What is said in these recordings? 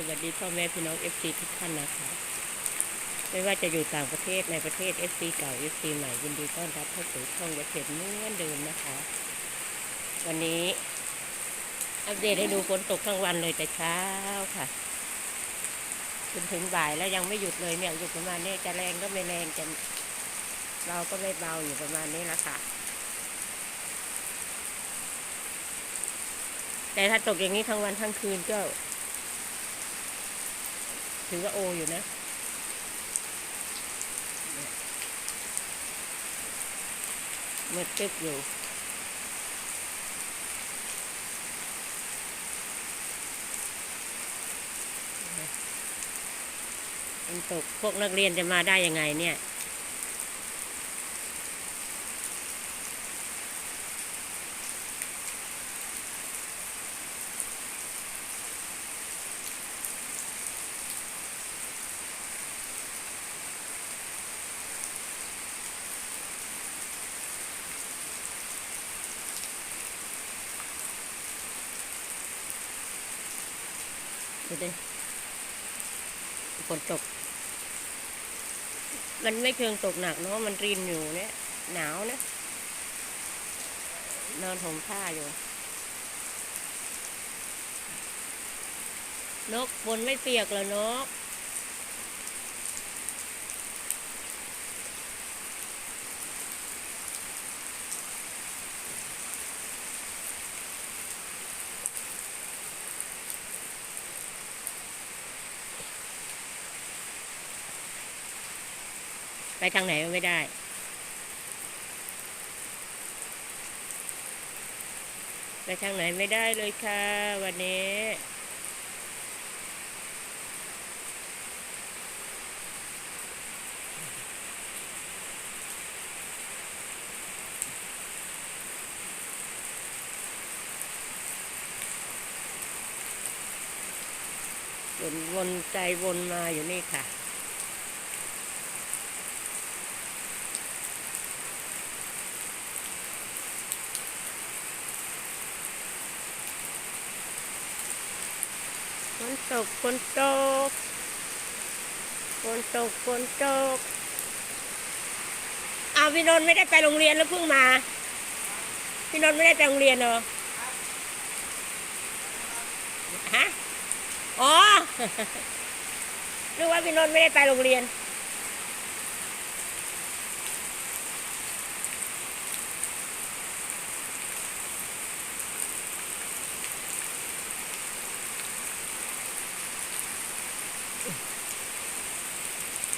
สวัสดีพ่อแม่พี่น้องเอฟซีทุกท่านนะคะ ไม่ว่าจะอยู่ต่างประเทศในประเทศเอฟซีเก่าเอฟซีใหม่ยินดีต้อนรับเข้าสู่ช่องยาเสพเหมือนเดิมนะคะ วันนี้อัปเดตให้ดูฝนตกทั้งวันเลยแต่เช้าค่ะจนถึงบ่ายแล้วยังไม่หยุดเลยเนี่ยอยู่ประมาณนี้จะแรงก็ไม่แรงจะเราก็ไม่เบาอยู่ประมาณนี้ละค่ะแต่ถ้าตกอย่างนี้ทั้งวันทั้งคืนก็ ถือว่าโออยู่นะมืดตึ๊บอยู่มันตกพวกนักเรียนจะมาได้ยังไงเนี่ย ดูดิฝนตก มันไม่เชิงตกหนักเนาะมันรินอยู่เนี่ย หนาวนะนอนห่มผ้าอยู่ นกฝนไม่เปียกเหรอนก ไปทางไหนก็ไม่ได้ ไปทางไหนไม่ได้เลยค่ะ วันนี้วนวนใจวนมาอยู่นี่ค่ะ ฝนตกฝนตกฝนตกฝนตกอาพี่นนท์ไม่ได้ไปโรงเรียนแล้วเพิ่งมา พี่นนท์ไม่ได้ไปโรงเรียนเหรอฮะอ๋อนึกว่าพี่นนท์ไม่ได้ไปโรงเรียน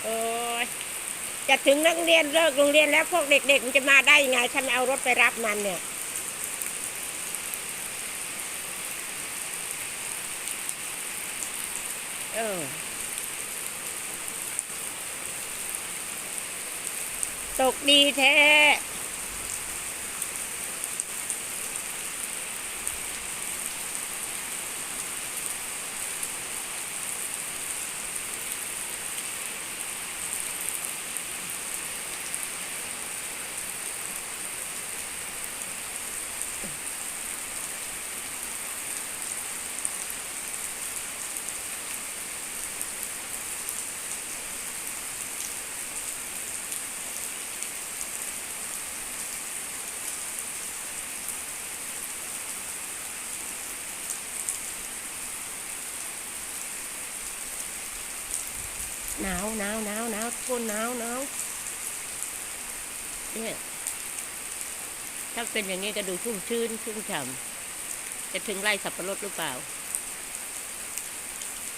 โอ้ย จะถึงนักเรียนเลิกโรงเรียนแล้วพวกเด็กๆมันจะมาได้ยังไงถ้าไม่เอารถไปรับมันเนี่ยเออตกดีแท้ หนาวหนาวหนาวหนาวทุกคนหนาวหนาวเนี่ยถ้าเป็นอย่างนี้ก็ดูชุ่มชื้นชุ่มฉ่ำจะถึงไร่สับปะรดหรือเปล่า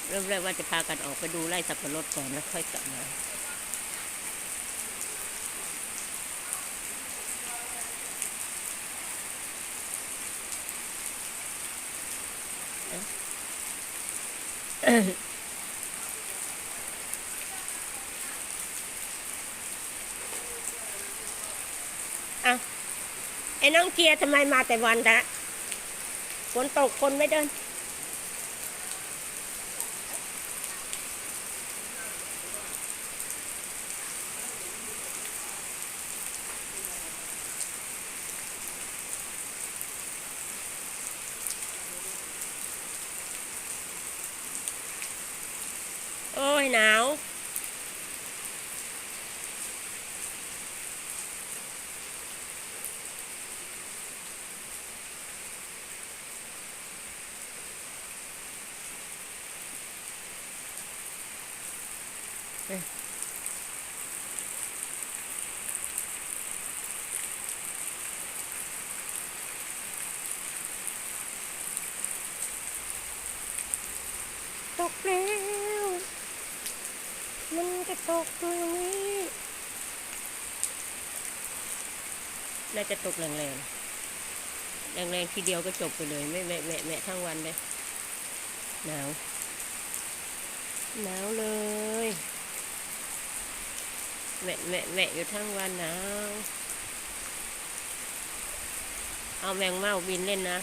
เริ่มแรกว่าจะพากันออกไปดูไร่สับปะรดก่อนแล้วค่อยกลับมาอะ ไอ้น้องเกียร์ทำไมมาแต่วันละฝนตกคนไม่เดิน โอ้ยหนาว ตกแล้วมันจะตกตรงนี้น่าจะตกแรงๆ แรงๆทีเดียวก็จบไปเลย ไม่แมะแมะแมะทั้งวันเลย หนาว หนาวเลย แมะแมะแมะอยู่ทั้งวันนาเอาแมงเม่าบินเล่นนะ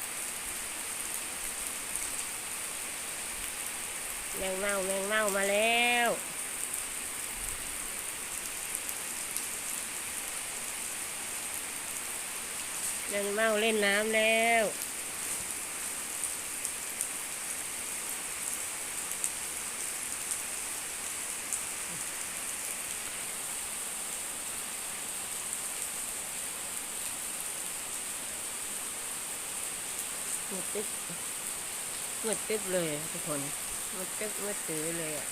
แมงเม่าแมงเม่ามาแล้วแมงเม่าเล่นน้ำแล้ว มดตึ๊บหมดตึ๊บเลยทุกคนหมดตึ๊บหมดตื้อเลยอะ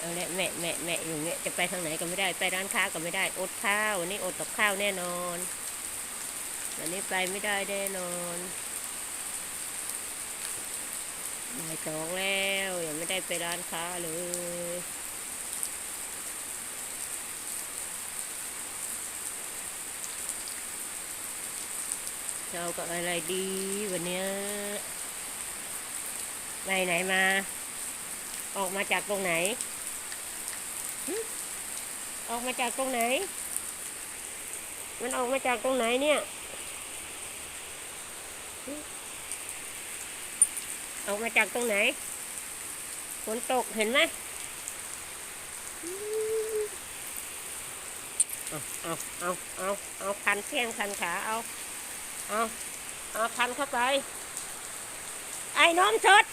เอาละแม่แม่แม่อยู่เงี้ยจะไปทางไหนก็ไม่ได้ไปร้านค้าก็ไม่ได้อดข้าววันนี้อดกับข้าวแน่นอนวันนี้ไปไม่ได้แน่นอนบ่ายสองแล้วยังไม่ได้ไปร้านค้าเลยจะเอากับอะไรดีวันเนี้ยไปไหนมา ออกมาจากตรงไหน ออกมาจากตรงไหน มันออกมาจากตรงไหนเนี่ย ออกมาจากตรงไหน ฝนตกเห็นไหมเอาเอาเอาเอาเอาคันแข้งคันขา เอา เอา เอาคันเข้าไป ไอ้น้องสด